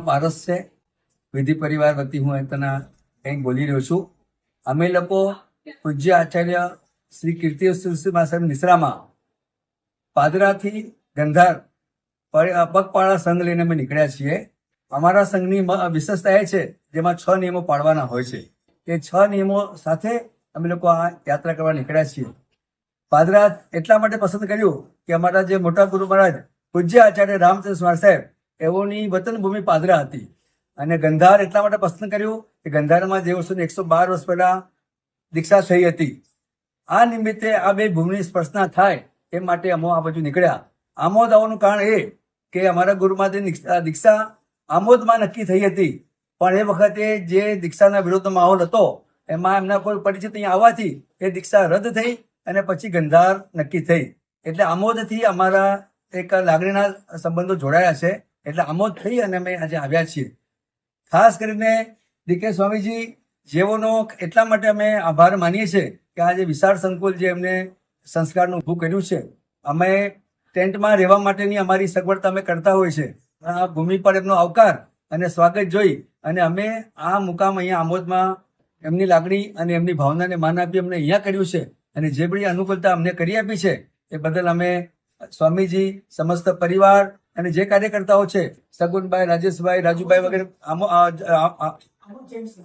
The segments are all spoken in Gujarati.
પારસ છે. વિધિ પરિવાર વતી હું તના કંઈક બોલી રહ્યો છું. અમે લોકો પૂજ્ય આચાર્ય શ્રી કીર્તિ સાહેબ નિશ્રામાં પાદરાથી ગંધાર પગપાળા સંઘ લઈને અમે નીકળ્યા છીએ. અમારા સંઘની વિશેષતા એ છે, જેમાં છ નિયમો પાળવાના હોય છે. એ છ નિયમો સાથે અમે લોકો આ યાત્રા કરવા નીકળ્યા છીએ. પાદરા એટલા માટે પસંદ કર્યું કે અમારા જે મોટા ગુરુ મહારાજ પૂજ્ય આચાર્ય રામચંદ્ર સાહેબ એઓની વતનભૂમિ પાદરા હતી. અને ગંધાર એટલા માટે પસંદ કર્યું કે ગંધારમાં જે વર્ષોની એકસો બાર વર્ષ પહેલા દીક્ષા થઈ હતી. આ નિમિત્તે આ બે ભૂમિની સ્પર્શના થાય એ માટે અમો આ બાજુ નીકળ્યા. આમોદ આવવાનું કારણ એ કે અમારા ગુરુમાંથી દીક્ષા આમોદમાં નક્કી થઈ હતી. પણ એ વખતે જે દીક્ષાના વિરોધનો માહોલ હતો, એમાં એમના કોઈ પરિચિત અહીંયા આવવાથી એ દીક્ષા રદ થઈ અને પછી ગંધાર નક્કી થઈ. એટલે આમોદથી અમારા એક લાગણીના સંબંધો જોડાયા છે. એટલે આમોદ થઈ અને અમે આજે આવ્યા છીએ. ખાસ કરીને ડીકે સ્વામીજી, જેઓનો એટલા માટે અમે આભાર માનીએ છીએ કે આજે વિશાળ સંકુલ જે એમને સંસ્કારનું ઊભું કર્યું છે, અમે ટેન્ટમાં રહેવા માટેની અમારી સગવડતા અમે કરતા હોય છે. આ ભૂમિ પર એમનો આવકાર અને સ્વાગત જોઈ અને અમે આ મુકામ અહીંયા આમોદમાં એમની લાગણી અને એમની ભાવનાને માન આપી અમને અહીંયા કર્યું છે અને જે બધી અનુકૂળતા અમને કરી આપી છે, એ બદલ અમે સ્વામીજી, સમસ્ત પરિવાર અને જે કાર્યકર્તાઓ છે સગુનભાઈ રાજેશભાઈ રાજુભાઈ વગેરે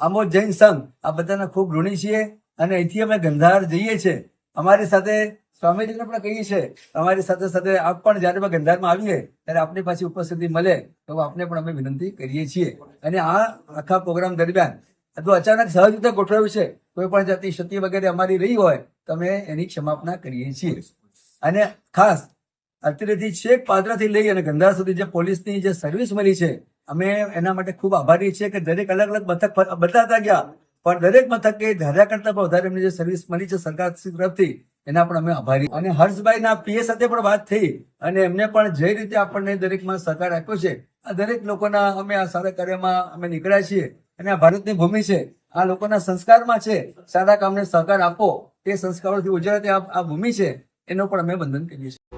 આમોદ જૈન સંઘ. આ બધાના ખૂબ ઋણી છીએ અને અહીંથી અમે ગંધાર જઈએ છીએ. અમારી સાથે સ્વામીજીને પણ કહીએ છીએ અમારી સાથે સાથે આપ પણ જ્યારે પણ ગંધારમાં આવીએ ત્યારે આપની પાછી ઉપસ્થિતિ મળે તો આપને પણ અમે વિનંતી કરીએ છીએ. અને આ આખા પ્રોગ્રામ દરમિયાન તો અચાનક સહજ રીતે ગોઠવાયું છે. કોઈ પણ જાતિ ક્ષતિ વગેરે અમારી રહી હોય તો અમે એની ક્ષમાપના કરીએ છીએ. અને ખાસ અત્યારેથી છેક પાદરાથી લઈ અને ગંધાર સુધી જે પોલીસની જે સર્વિસ મળી છે, અમે એના માટે ખૂબ આભારી છીએ કે દરેક અલગ અલગ મથક બતાતા ગયા, પણ દરેક મથકે ધાર્યા કરતા પણ વધારે એમની જે સર્વિસ મળી છે સરકાર તરફથી, એના પણ અમે આભારી. અને હર્ષભાઈના પીએ સાથે પણ વાત થઈ, અને એમને પણ જે રીતે આપણને દરેકમાં સહકાર આપ્યો છે, આ દરેક લોકોના અમે આ સારા કાર્યમાં અમે નીકળ્યા છીએ, અને આ ભારતની ભૂમિ છે, આ લોકોના સંસ્કારમાં છે, સારા કામને સહકાર આપો, તે સંસ્કારોથી ઉજરાતી આ આ ભૂમિ છે, એનો પણ અમે બંધન કરીએ છીએ.